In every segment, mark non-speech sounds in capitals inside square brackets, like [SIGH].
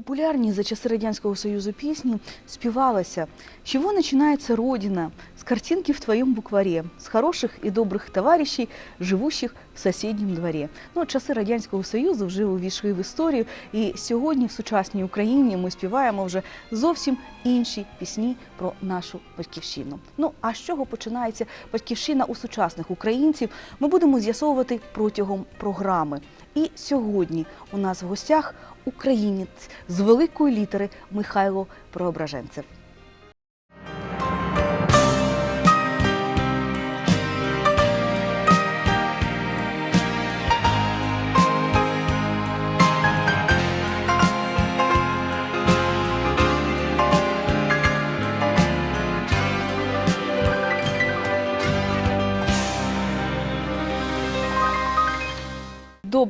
популярні за часи Радянського Союзу пісні співалося «С чего начинается Родина? С картинки в твоем букваре, с хороших и добрых товарищей, живущих в соседнем дворі». Ну, часи Радянського Союзу вже увійшли в історію, і сьогодні в сучасній Україні ми співаємо вже зовсім інші пісні про нашу батьківщину. Ну а з чого починається батьківщина у сучасних українців? Ми будемо з'ясовувати протягом програми. І сьогодні у нас в гостях українець з великої літери Михайло Преображенцев.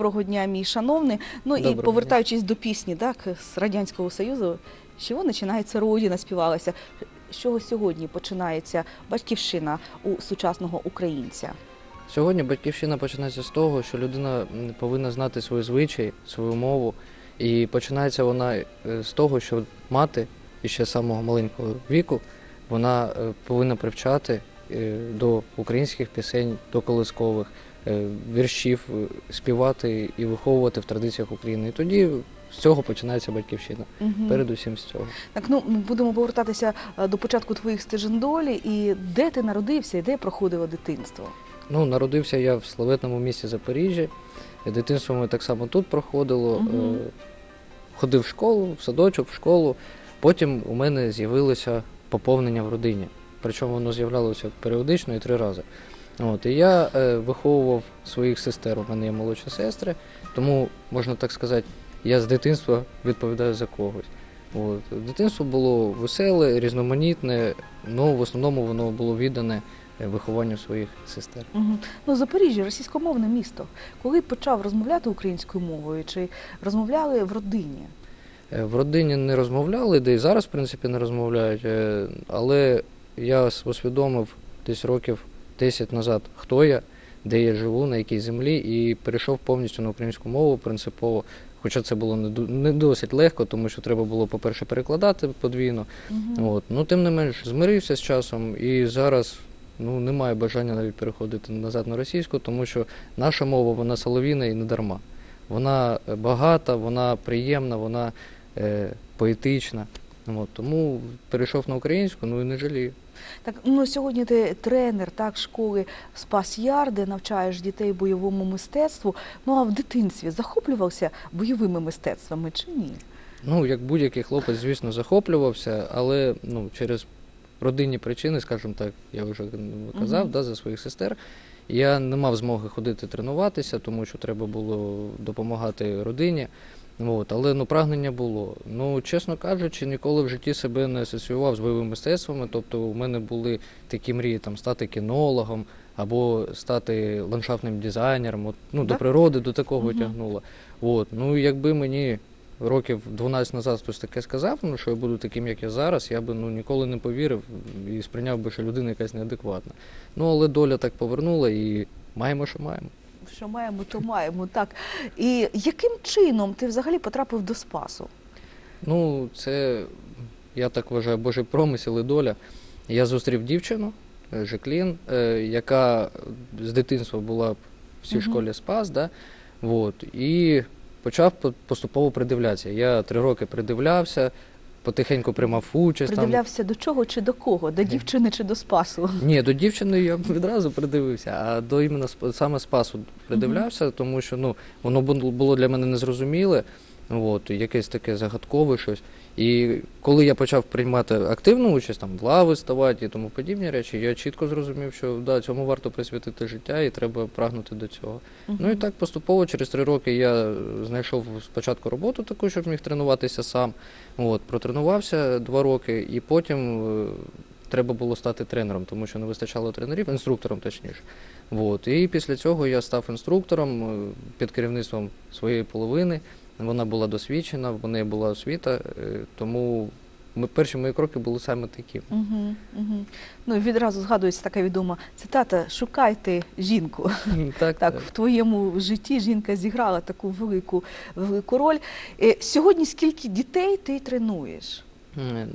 Доброго дня, мій шановний. Ну і Доброго повертаючись до пісні, так з радянського союзу, з чого починається родина, співалася. З чого сьогодні починається батьківщина у сучасного українця? Сьогодні батьківщина починається з того, що людина повинна знати свої звичаї, свою мову. І починається вона е, з того, що мати і ще з самого маленького віку вона е, повинна привчати е, до українських пісень, до колискових віршів, е, співати і виховувати в традиціях України. І тоді з цього починається батьківщина. Мгм. Передусім з цього. Так, ну ми будемо повертатися е, до початку твоїх стежин долі. І де ти народився, і де проходило дитинство? Ну, народився я в славетному місті Запоріжжя. Дитинство ми так само тут проходило. Е, Ходив в школу, в садочок, в школу. Потім у мене з'явилося поповнення в родині. Причому воно з'являлося періодично і три рази. От, і я е, виховував своїх сестер. У мене є молодші сестри, тому можна так сказати, я з дитинства відповідаю за когось. От. Дитинство було веселе, різноманітне, але в основному воно було віддане е, вихованню своїх сестер. Угу. Ну, Запоріжжя російськомовне місто. Коли почав розмовляти українською мовою, чи розмовляли в родині? Е, В родині не розмовляли, де і зараз, в принципі, не розмовляють. е, Але я усвідомив десь років 10 назад, хто я, де я живу, на якій землі, і перейшов повністю на українську мову принципово. Хоча це було не досить легко, тому що треба було, по-перше, перекладати подвійно. Угу. От. Ну, тим не менш, змирився з часом, і зараз ну, немає бажання навіть переходити назад на російську, тому що наша мова вона солов'їна і не дарма. Вона е, багата, вона приємна, вона е, поетична. От. Тому перейшов на українську, ну і не жалію. Так, ну сьогодні ти тренер так, школи Спас Яр, де навчаєш дітей бойовому мистецтву. Ну а в дитинстві захоплювався бойовими мистецтвами чи ні? Ну, як будь-який хлопець, звісно, захоплювався, але ну, через родинні причини, скажімо так, я вже казав Мгм. да, за своїх сестер. Я не мав змоги ходити тренуватися, тому що треба було допомагати родині. От, але ну, прагнення було. Ну, чесно кажучи, ніколи в житті себе не асоціював з бойовими мистецтвами. Тобто у мене були такі мрії там, стати кінологом або стати ландшафтним дизайнером. От, ну, Да? До природи, до такого Мгм. тягнуло. От, ну, якби мені років 12 назад хтось таке сказав, ну, що я буду таким, як я зараз, я би ну, ніколи не повірив і сприйняв би, що людина якась неадекватна. Ну, але доля так повернула і маємо, що маємо. Що маємо, то маємо. Так. І яким чином ти взагалі потрапив до Спасу? Ну, це, я так вважаю, Божий промисел і доля. Я зустрів дівчину, е, Жеклін, е, яка з дитинства була в цій Мгм. школі Спас, да? вот, і почав поступово придивлятися. Я три роки придивлявся, потихеньку приймав участь. Там. Придивлявся до чого чи до кого? До дівчини чи до Спасу? Ні, до дівчини я відразу придивився, а до іменно саме Спасу придивлявся, тому що ну, воно було для мене незрозуміле, от, якесь таке загадкове щось. І коли я почав приймати активну участь, там, лави ставати і тому подібні речі, я чітко зрозумів, що да, цьому варто присвятити життя і треба прагнути до цього. Ну і так поступово, через три роки я знайшов спочатку роботу таку, щоб міг тренуватися сам. От, протренувався два роки, і потім е, треба було стати тренером, тому що не вистачало тренерів, інструктором точніше. От, і після цього я став інструктором е, під керівництвом своєї половини. Вона була досвідчена, в неї була освіта, е, тому ми, перші мої кроки були саме такі. Угу, угу. Ну і відразу згадується така відома цитата: шукайте жінку. [LAUGHS] Так, Так, в твоєму житті жінка зіграла таку велику, велику роль. Е, Сьогодні скільки дітей ти тренуєш?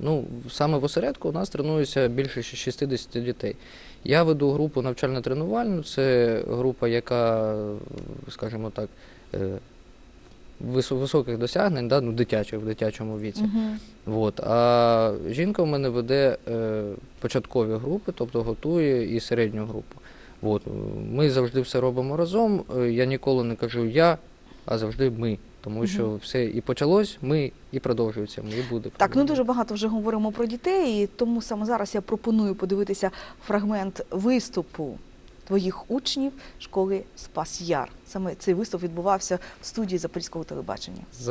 Ну, саме в осередку у нас тренується більше щ- 60 дітей. Я веду групу навчально-тренувальну, це група, яка, е, скажімо так, е, високих досягнень, да, ну, дитячих, в дитячому віці. Угу. От. А жінка в мене веде е, початкові групи, тобто готує і середню групу. От. Ми завжди все робимо разом. Е, Я ніколи не кажу я, а завжди ми. Тому що все і почалось, ми, і продовжується, ми, і буде. Так, ну дуже багато вже говоримо про дітей, і тому саме зараз я пропоную подивитися фрагмент виступу твоїх учнів школи Спас Яр. Саме цей виступ відбувався в студії Запорізького телебачення. З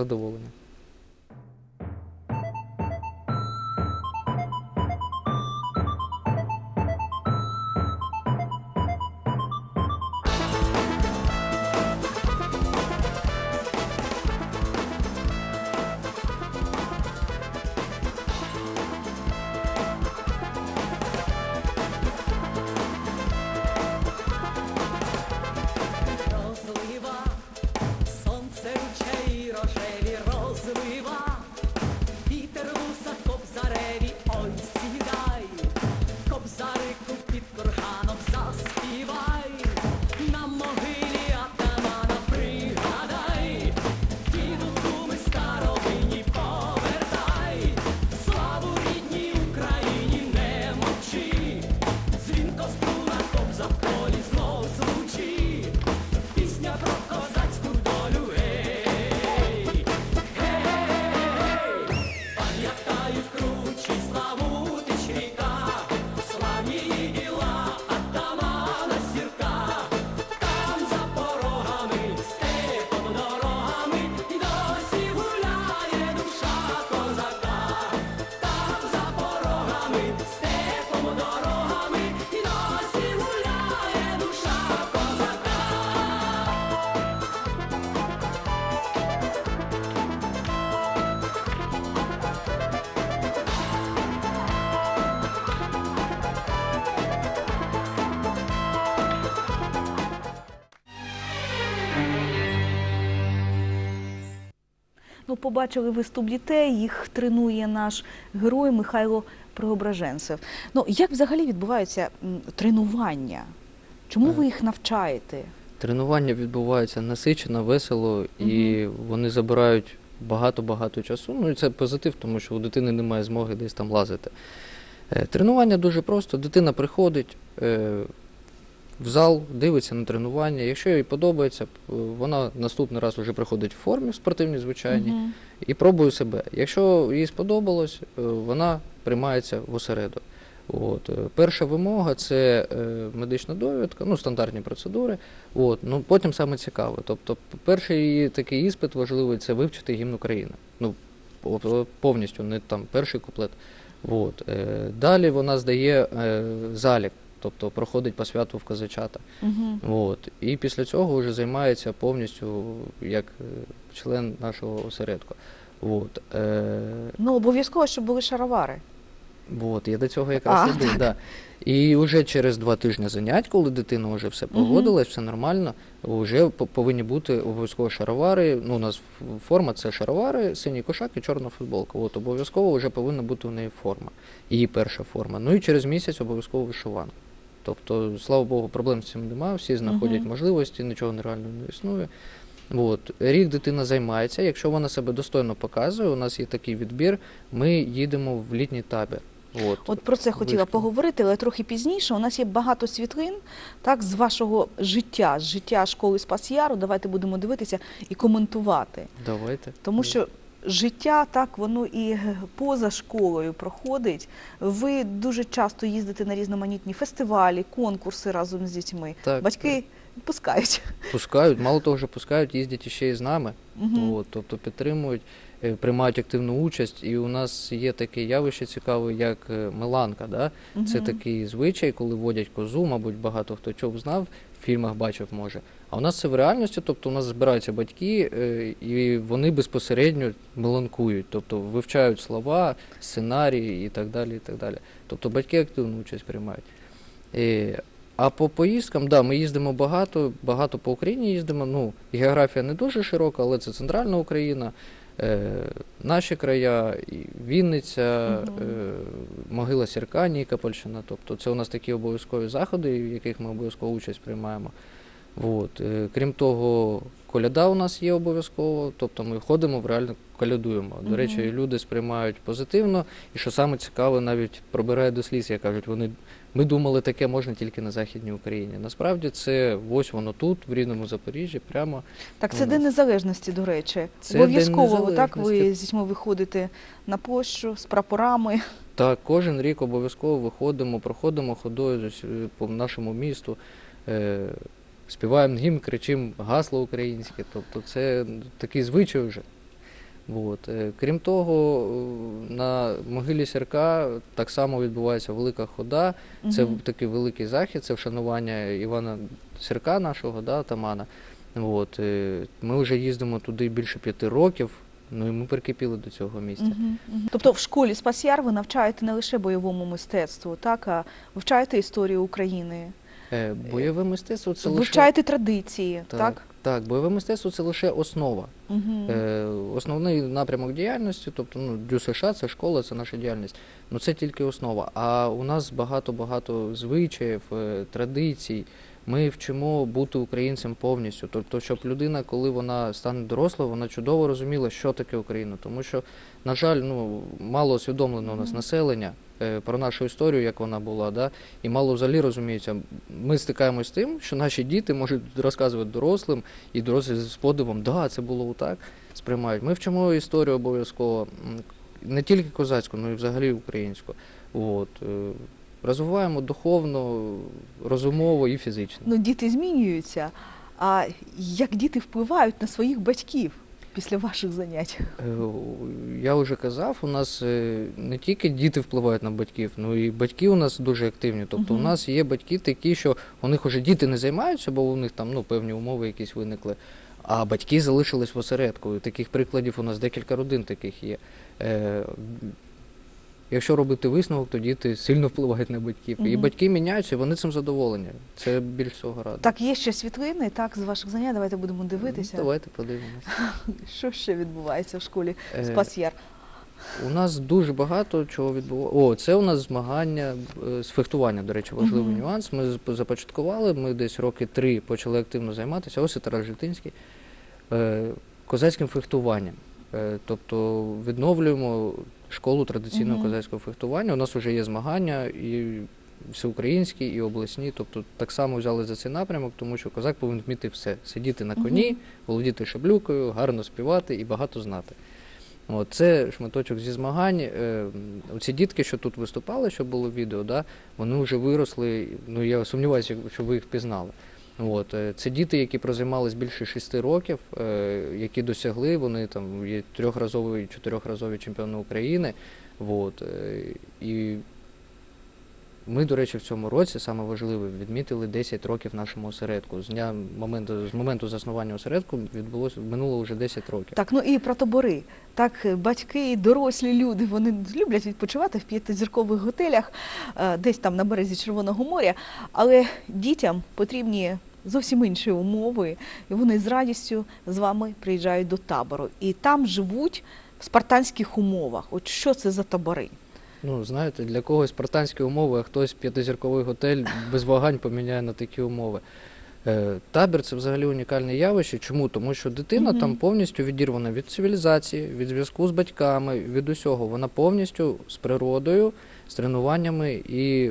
побачили виступ дітей, їх тренує наш герой Михайло Преображенцев. Ну, як взагалі відбуваються тренування? Чому ви їх навчаєте? Тренування відбувається насичено, весело, і вони забирають багато-багато часу. Ну і це позитив, тому що у дитини немає змоги десь там лазити. Е, Тренування дуже просто. Дитина приходить е, в зал, дивиться на тренування. Якщо їй подобається, вона наступний раз вже приходить в формі в спортивній звичайній Мгм. і пробує себе. Якщо їй сподобалось, е, вона приймається в осередок. От. е, Перша вимога це е, медична довідка, ну, стандартні процедури. От. Ну, потім саме цікаве. Тобто, перший її такий іспит важливий це вивчити гімн України. Ну, по- по- повністю, не там перший куплет. От. Е, Далі вона здає е, залік, тобто проходить посвяту в козачата. Мгм. От. І після цього вже займається повністю як е, член нашого осередку. От. Е, Ну, обов'язково, щоб були шаровари. от, я до цього якраз А, іду. Да. І вже через два тижні занять, коли дитина вже все погодилась, все нормально, вже повинні бути обов'язково шаровари. Ну, у нас форма це шаровари, синій кошак і чорна футболка. От обов'язково вже повинна бути у неї форма. Її перша форма. Ну і через місяць обов'язково вишиванка. Тобто, слава Богу, проблем з цим немає, всі знаходять Мгм. можливості, нічого нереального не існує. От. Рік дитина займається. Якщо вона себе достойно показує, у нас є такий відбір, ми їдемо в літній табір. От. От про це хотіла Вишки. поговорити, але трохи пізніше. У нас є багато світлин так, з вашого життя, з життя школи Спас Яру. Давайте будемо дивитися і коментувати. Давайте. Тому що життя так воно і поза школою проходить. Ви дуже часто їздите на різноманітні фестивалі, конкурси разом з дітьми. Так, Батьки пускають. Пускають, мало того, що пускають, їздять іще і з нами. Мгм. От, тобто підтримують, е, приймають активну участь. І у нас є таке явище цікаве, як е, меланка. Да? Це такий звичай, коли водять козу, мабуть, багато хто чув знав. Фільмах бачив, може. А у нас це в реальності, тобто у нас збираються батьки, е, і вони безпосередньо меланкують, тобто вивчають слова, сценарії і так далі. і так далі. Тобто батьки активну участь приймають. Е, А по поїздкам, да, ми їздимо багато, багато по Україні їздимо. Ну, географія не дуже широка, але це центральна Україна, е, наші края, і Вінниця, е, могила Сірка, Нікопольщина. Тобто це у нас такі обов'язкові заходи, в яких ми обов'язково участь приймаємо. От. Е, Крім того, коляда у нас є обов'язково, тобто ми ходимо, в реально колядуємо. До речі, люди сприймають позитивно, і що саме цікаве, навіть пробирає до сліз, як кажуть, вони ми думали, таке можна тільки на Західній Україні. Насправді це ось воно тут, в рідному Запоріжжі, прямо. Так, це День. Незалежності, до речі. Обов'язково так ви з дітьми виходите на площу з прапорами. Так, кожен рік обов'язково виходимо, проходимо ходою з по нашому місту, е, співаємо гімн, кричимо гасло українське. Тобто це такий звичай вже. От. Е, Крім того, е, на могилі Сірка так само відбувається велика хода. Це Мгм. такий великий захід, це вшанування Івана Сірка, нашого да, атамана. От. е, Ми вже їздимо туди більше п'яти років, ну і ми прикипіли до цього місця. Мгм, мгм. Тобто в школі Спасяр ви навчаєте не лише бойовому мистецтву, так, а вивчаєте історію України, Бойове мистецтво це лише вивчаєте традиції, так? так, так, бойове мистецтво це лише основа. угу. Е, основний напрямок діяльності, тобто ну, Дю США, це школа, це наша діяльність. Ну це тільки основа. А у нас багато-багато звичаїв, е, традицій. Ми вчимо бути українцем повністю. Тобто, щоб людина, коли вона стане дорослою, вона чудово розуміла, що таке Україна. Тому що, на жаль, ну мало усвідомлено у нас населення е, про нашу історію, як вона була, да? і мало взагалі розуміється. Ми стикаємось з тим, що наші діти можуть розказувати дорослим, і дорослі з подивом, да, це було так, сприймають. Ми вчимо історію обов'язково не тільки козацьку, але й взагалі українську. От. Е, Розвиваємо духовно, розумово і фізично. Ну, діти змінюються. А як діти впливають на своїх батьків після ваших занять? Е, Я вже казав, у нас е, не тільки діти впливають на батьків, ну і батьки у нас дуже активні. Тобто Мгм. у нас є батьки такі, що у них вже діти не займаються, бо у них там ну, певні умови якісь виникли. А батьки залишились в осередку. Таких прикладів у нас декілька родин таких є. Якщо робити висновок, то діти сильно впливають на батьків. І батьки міняються, і вони цим задоволені. Це більш всього радо. Так, є ще світлини, так, з ваших занять. Давайте будемо дивитися. Давайте подивимося. [LAUGHS] Що ще відбувається в школі Е, Спасяр? У нас дуже багато чого відбувається. О, це у нас змагання е, з фехтування, до речі, важливий Мгм. нюанс. Ми започаткували, ми десь роки три почали активно займатися. Ось і Тарас Житинський е, козацьким фехтуванням. Тобто відновлюємо школу традиційного Мгм. козацького фехтування. У нас вже є змагання і всеукраїнські, і обласні. Тобто так само взяли за цей напрямок, тому що козак повинен вміти все: сидіти на коні, Мгм. володіти шаблюкою, гарно співати і багато знати. От, це шматочок зі змагань. Е, Оці дітки, що тут виступали, що було відео, да, вони вже виросли. Ну я сумніваюся, що ви їх впізнали. От, е, це діти, які прозаймались більше шести років, е, які досягли, вони там є трьохразові, чотирьохразові чемпіони України. От, е, і ми, до речі, в цьому році саме важливе відмітили 10 років нашому осередку. З дня моменту з моменту заснування осередку відбулося минуло вже 10 років. Так, ну і про табори. Так, батьки, дорослі люди, вони люблять відпочивати в п'ятизіркових готелях, е, десь там на березі Червоного моря, але дітям потрібні зовсім інші умови, і вони з радістю з вами приїжджають до табору. І там живуть в спартанських умовах. От що це за табори? Ну, знаєте, для когось спартанські умови, а хтось п'ятизірковий готель без вагань поміняє на такі умови. Е, Табір це взагалі унікальне явище. Чому? Тому що дитина Мгм. там повністю відірвана від цивілізації, від зв'язку з батьками, від усього. Вона повністю з природою, з тренуваннями і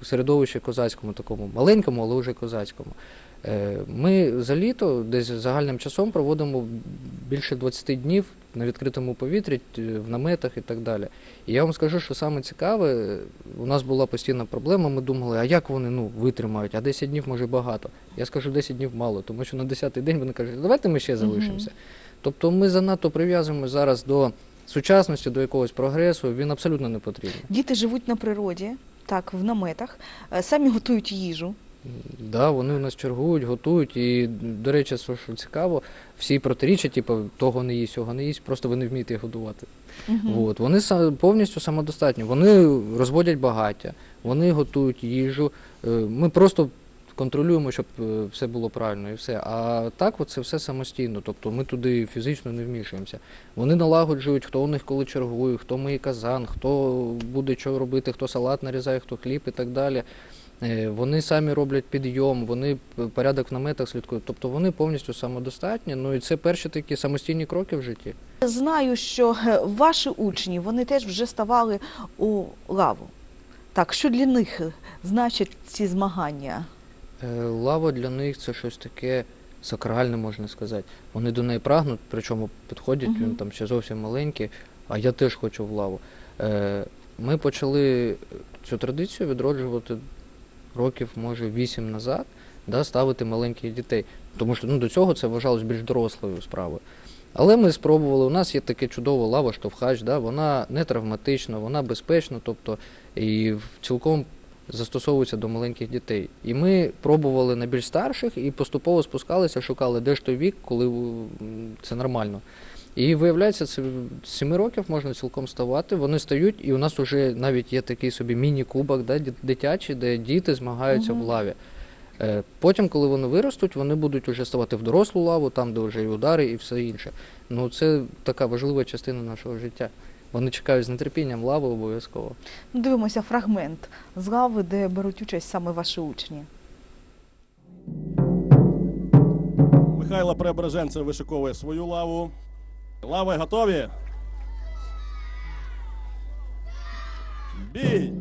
в середовищі козацькому, такому маленькому, але вже козацькому. Е, Ми за літо десь загальним часом проводимо більше 20 днів на відкритому повітрі, в наметах і так далі. І я вам скажу, що саме цікаве, е, у нас була постійна проблема. Ми думали, а як вони ну, витримають, а 10 днів може багато. Я скажу, 10 днів мало, тому що на 10-й день вони кажуть, давайте ми ще залишимося. Тобто ми занадто прив'язуємо зараз до сучасності, до якогось прогресу, він абсолютно не потрібен. Діти живуть на природі, так, в наметах, е, самі готують їжу. Да, вони у нас чергують, готують. І, до речі, що, цікаво, всі протиріччя, типу, того не їсть, цього не їсть, просто ви не вмієте їх годувати. От. Вони са- повністю самодостатні. Вони розводять багаття, вони готують їжу. Е, Ми просто контролюємо, щоб е, все було правильно і все. А так, от це все самостійно. Тобто ми туди фізично не вмішуємося. Вони налагоджують, хто у них коли чергує, хто миє казан, хто буде що робити, хто салат нарізає, хто хліб і так далі. Е, Вони самі роблять підйом, вони порядок в наметах слідкують. Тобто вони повністю самодостатні. Ну і це перші такі самостійні кроки в житті. Знаю, що е, ваші учні вони теж вже ставали у лаву. Так, що для них е, значать ці змагання? Лава для них це щось таке сакральне, можна сказати. Вони до неї прагнуть, причому підходять, Мгм. він там ще зовсім маленький, а я теж хочу в лаву. Ми почали цю традицію відроджувати років, може, вісім назад, да, ставити маленьких дітей. Тому що ну, до цього це вважалось більш дорослою справою. Але ми спробували. У нас є таке чудова лава штовхач, да, вона не травматична, вона безпечна, тобто і цілком застосовується до маленьких дітей. І ми пробували на більш старших і поступово спускалися, шукали, де ж той вік, коли це нормально. І виявляється, це з 7 років можна цілком ставати. Вони стають, і у нас вже навіть є такий собі міні-кубок да, дитячий, де діти змагаються Мгм. в лаві. Е, Потім, коли вони виростуть, вони будуть вже ставати в дорослу лаву, там, де вже і удари, і все інше. Ну, це така важлива частина нашого життя. Вони чекають з нетерпінням лави обов'язково. Ну, дивимося фрагмент з лави, де беруть участь саме ваші учні. Михайло Преображенцев вишиковує свою лаву. Лави готові. Бій!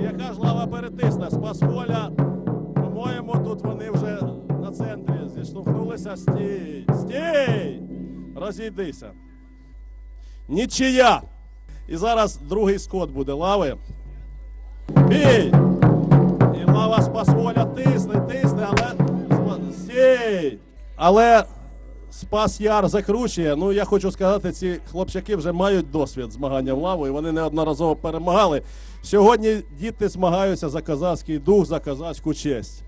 І яка ж лава перетисне? Спасволя. По-моєму, тут вони вже на центрі зіштовхнулися. Стій! Стій! Розійдися. Нічия! І зараз другий скот буде лави. Бій! І лава спасволя тисне, тисне, але стій! Але Спас Яр закручує. Ну я хочу сказати, ці хлопчаки вже мають досвід змагання в лаву, і вони неодноразово перемагали. Сьогодні діти змагаються за козацький дух, за козацьку честь.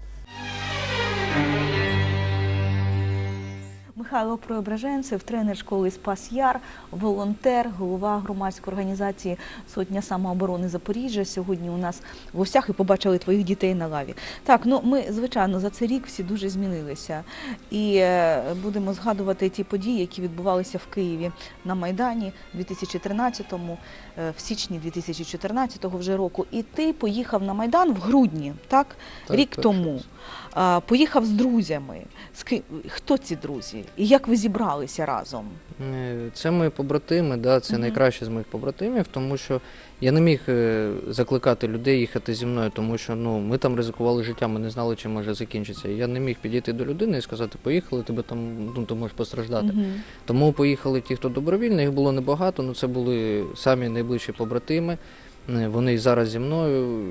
Михайло Преображенцев, тренер школи Спас Яр, волонтер, голова громадської організації Сотня самооборони Запоріжжя. Сьогодні у нас в гостях і побачили твоїх дітей на лаві. Так, ну ми звичайно за цей рік всі дуже змінилися. І е, будемо згадувати ті події, які відбувалися в Києві на Майдані 2013-му, е, в січні 2014 вже року. І ти поїхав на Майдан в грудні, так? Так, рік так, тому. А, поїхав з друзями. З ки... Хто ці друзі? І як ви зібралися разом? Е, Це мої побратими, да, це угу. найкраще з моїх побратимів, тому що я не міг е, закликати людей їхати зі мною, тому що ну, ми там ризикували життя, ми не знали, чим може закінчитися. Я не міг підійти до людини і сказати, поїхали, тебе там, ну, ти можеш постраждати. Угу. Тому поїхали ті, хто добровільно, їх було небагато, але це були самі найближчі побратими. Е, Вони зараз зі мною.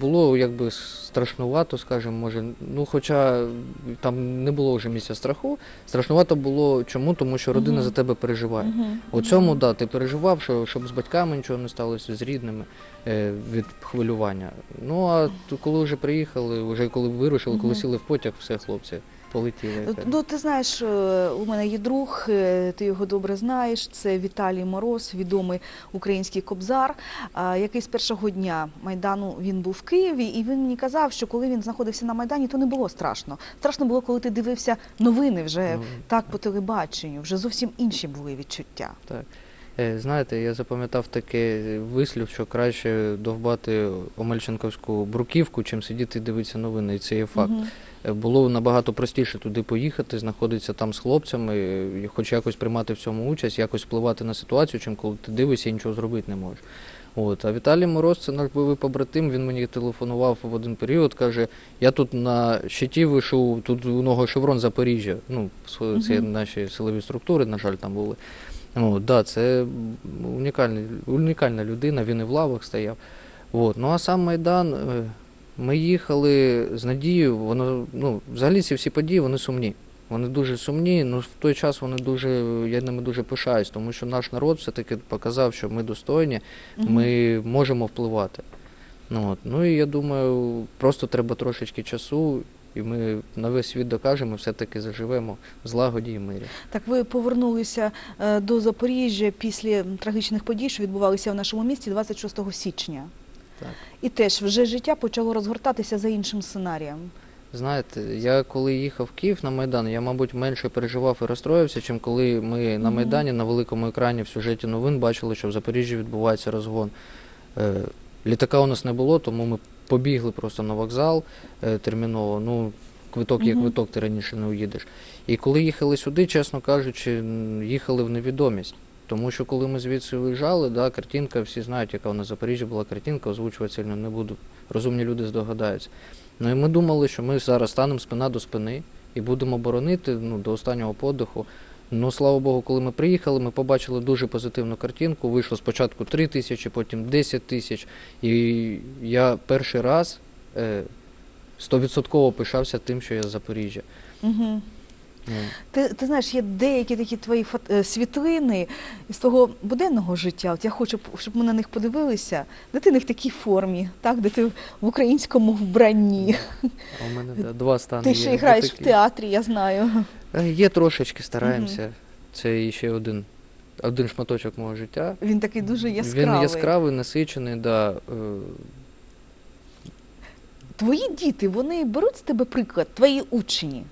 Було якби страшнувато, скажімо, може. Ну, хоча там не було вже місця страху. Страшнувато було чому? Тому що родина Мгм. за тебе переживає. Мгм. У цьому, да, ти переживав, що, щоб з батьками нічого не сталося, з рідними е, від хвилювання. Ну а коли вже приїхали, вже коли вирушили, коли сіли в потяг, все, хлопці, полетіли. Ну, ти знаєш, е, у мене є друг, е, ти його добре знаєш. Це Віталій Мороз, відомий український кобзар, який з першого дня майдану він був в Києві, і він мені казав, що коли він знаходився на майдані, то не було страшно. Страшно було, коли ти дивився новини вже Ну, так по телебаченню. Вже зовсім інші були відчуття. Так. Е, Знаєте, я запам'ятав таке вислів, що краще довбати Омельченковську бруківку, чим сидіти і дивитися новини. І це є факт. Е, Було набагато простіше туди поїхати, знаходитися там з хлопцями, е, хоч якось приймати в цьому участь, якось впливати на ситуацію, чим коли ти дивишся і нічого зробити не можеш. От. А Віталій Мороз, це наш бойовий побратим, він мені телефонував в один період, каже, я тут на щиті вийшов, тут у нього шеврон Запоріжжя. Ну, це наші силові структури, на жаль, там були. От, да, це унікальний, унікальна людина, він і в лавах стояв. От. Ну а сам Майдан, е, ми їхали з надією, воно, ну, взагалі ці всі події вони сумні. Вони дуже сумні, але в той час вони дуже, я ними дуже пишаюсь, тому що наш народ все-таки показав, що ми достойні, ми можемо впливати. Ну, от. ну і я думаю, просто треба трошечки часу, і ми на весь світ докажемо, все-таки заживемо в злагоді і мирі. Так, ви повернулися е, до Запоріжжя після трагічних подій, що відбувалися в нашому місті 26 січня. Так. І теж вже життя почало розгортатися за іншим сценарієм. Знаєте, я коли їхав в Київ на Майдан, я, мабуть, менше переживав і розстроївся, чим коли ми на Майдані на великому екрані в сюжеті новин бачили, що в Запоріжжі відбувається розгон. Е, літака у нас не було, тому ми побігли просто на вокзал е, терміново. Ну, квиток є квиток, ти раніше не уїдеш. І коли їхали сюди, чесно кажучи, їхали в невідомість. Тому що коли ми звідси виїжджали, да, картинка, всі знають, яка нас в Запоріжжі була картинка, озвучувати сильно не буду. Розумні люди здогадаються. Ну і ми думали, що ми зараз станемо спина до спини і будемо боронити ну, до останнього подиху. Ну, слава Богу, коли ми приїхали, ми побачили дуже позитивну картинку. Вийшло спочатку 3 тисячі, потім 10 тисяч. І я перший раз е, стовідсотково пишався тим, що я з Запоріжжя. Угу. Ти, ти знаєш, є деякі такі твої е, світлини із того буденного життя. От я хочу, щоб ми на них подивилися, де ти не в такій формі, так? де ти в українському вбранні. а у мене да, два стани. Ти ще граєш в театрі, я знаю. Е, Є трошечки, стараємося. Це ще один, один шматочок мого життя. Він такий дуже яскравий. Він яскравий, насичений, да. е, Твої діти, вони беруть з тебе приклад, твої учні.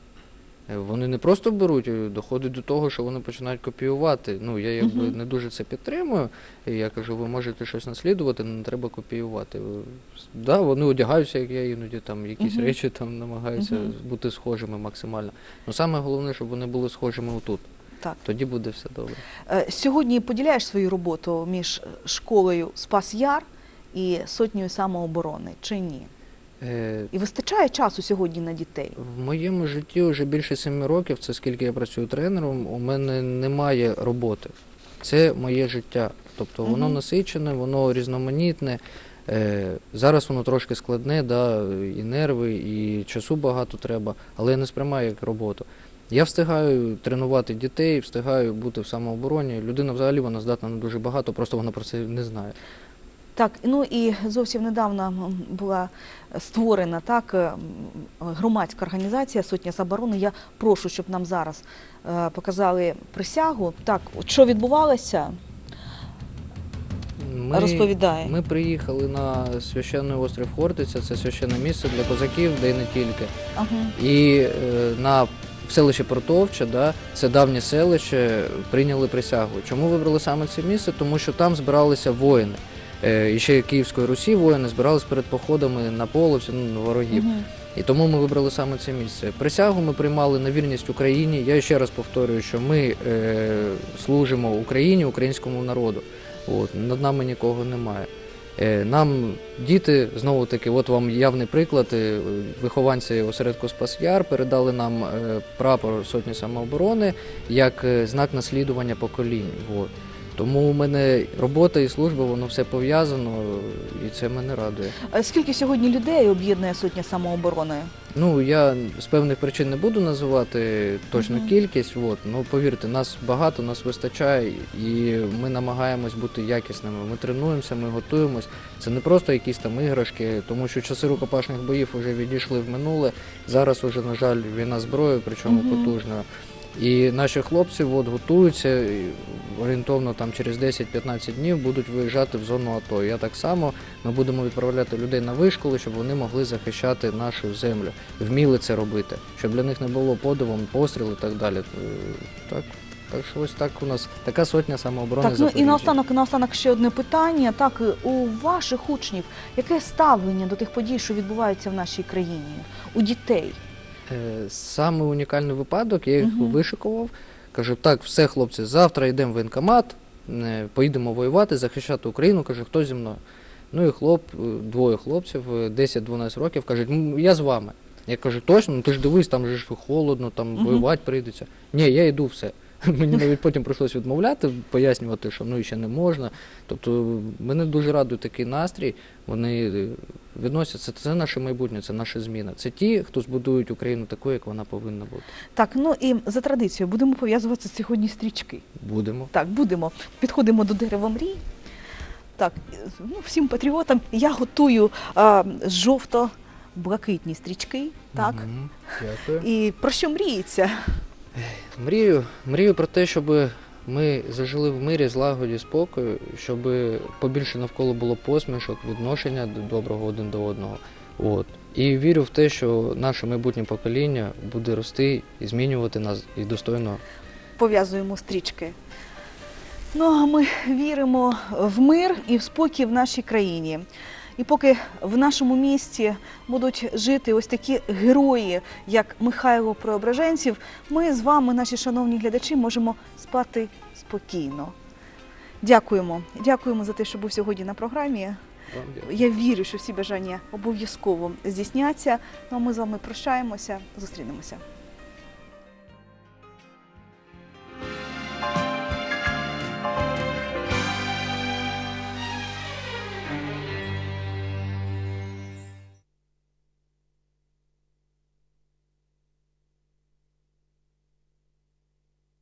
Е, Вони не просто беруть, е, доходить до того, що вони починають копіювати. Ну, я якби не дуже це підтримую. Я кажу, ви можете щось наслідувати, не треба копіювати. Да, вони одягаються, як я іноді там якісь речі там намагаються бути схожими максимально. Ну саме головне, щоб вони були схожими отут. Так. Тоді буде все добре. Е, Сьогодні поділяєш свою роботу між школою Спас Яр і сотнею самооборони, чи ні? Е, І вистачає часу сьогодні на дітей? В моєму житті вже більше семи років, це скільки я працюю тренером, у мене немає роботи. Це моє життя. Тобто воно насичене, воно різноманітне. Е, зараз воно трошки складне, да, і нерви, і часу багато треба, але я не сприймаю як роботу. Я встигаю тренувати дітей, встигаю бути в самообороні. Людина взагалі вона здатна на дуже багато, просто вона про це не знає. Так, ну і зовсім недавно була створена так е, громадська організація Сотня Самооборони. Я прошу, щоб нам зараз е, показали присягу. Так, що відбувалося, Ми, розповідає. Ми приїхали на священний острів Хортиця, це священне місце для козаків, де й не тільки. Ага. І е, на в селище Портовче, да, це давнє селище, прийняли присягу. Чому вибрали саме це місце? Тому що там збиралися воїни. Е, і ще Київської Русі воїни збирались перед походами на половців, ну, на ворогів. Мгм. І тому ми вибрали саме це місце. Присягу ми приймали на вірність Україні. Я ще раз повторюю, що ми е, служимо Україні, українському народу. От, над нами нікого немає. Е, нам діти, знову таки, от вам явний приклад. е, Вихованці осередку Спас Яр передали нам е, прапор сотні самооборони як е, знак наслідування поколінь. От. Тому у мене робота і служба, воно все пов'язано, і це мене радує. Е, Скільки сьогодні людей об'єднує Сотня Самооборони? Ну, я з певних причин не буду називати точну Мгм. кількість. От. Ну, повірте, нас багато, нас вистачає, і ми намагаємось бути якісними. Ми тренуємося, ми готуємось. Це не просто якісь там іграшки, тому що часи рукопашних боїв вже відійшли в минуле. Зараз уже, на жаль, війна зброї, причому Мгм. потужна. І наші хлопці от, готуються і орієнтовно там через 10-15 днів будуть виїжджати в зону АТО. Я так само ми будемо відправляти людей на вишколи, щоб вони могли захищати нашу землю, вміли це робити, щоб для них не було подивом, постріл і так далі. Е, Так, так що ось так у нас така сотня самооборони. Так, ну і наостанок, наостанок ще одне питання. Так, у ваших учнів яке ставлення до тих подій, що відбуваються в нашій країні, у дітей? Е, Саме унікальний випадок, я їх угу. вишикував. Кажу, так, все, хлопці, завтра йдемо в воєнкомат, е, поїдемо воювати, захищати Україну. Каже, хто зі мною? Ну і хлоп, е, двоє хлопців, е, 10-12 років, кажуть, я з вами. Я кажу, точно, ну ти ж дивись, там же ж холодно, там угу. воювати прийдеться. Ні, я йду все. [LAUGHS] Мені навіть потім прийшлось відмовляти, пояснювати, що ну ще не можна. Тобто мене дуже радує такий настрій. Вони е, відносяться, це наше майбутнє, це наша зміна. Це ті, хто збудують Україну такою, як вона повинна бути. Так, ну і за традицією будемо пов'язувати сьогодні стрічки. Будемо. Так, будемо. Підходимо до дерева мрій. Так, ну, всім патріотам я готую а, жовто-блакитні стрічки. Так. Дякую. І про що мріється? Мрію, мрію про те, щоб ми зажили в мирі, злагоді, спокою, щоб побільше навколо було посмішок, відношення доброго один до одного. От. І вірю в те, що наше майбутнє покоління буде рости і змінювати нас і достойно. Пов'язуємо стрічки. Ну, а ми віримо в мир і в спокій в нашій країні. І поки в нашому місті будуть жити ось такі герої, як Михайло Преображенців, ми з вами, наші шановні глядачі, можемо спати спокійно. Дякуємо. Дякуємо за те, що був сьогодні на програмі. Я вірю, що всі бажання обов'язково здійсняться. Ну а ми з вами прощаємося, зустрінемося.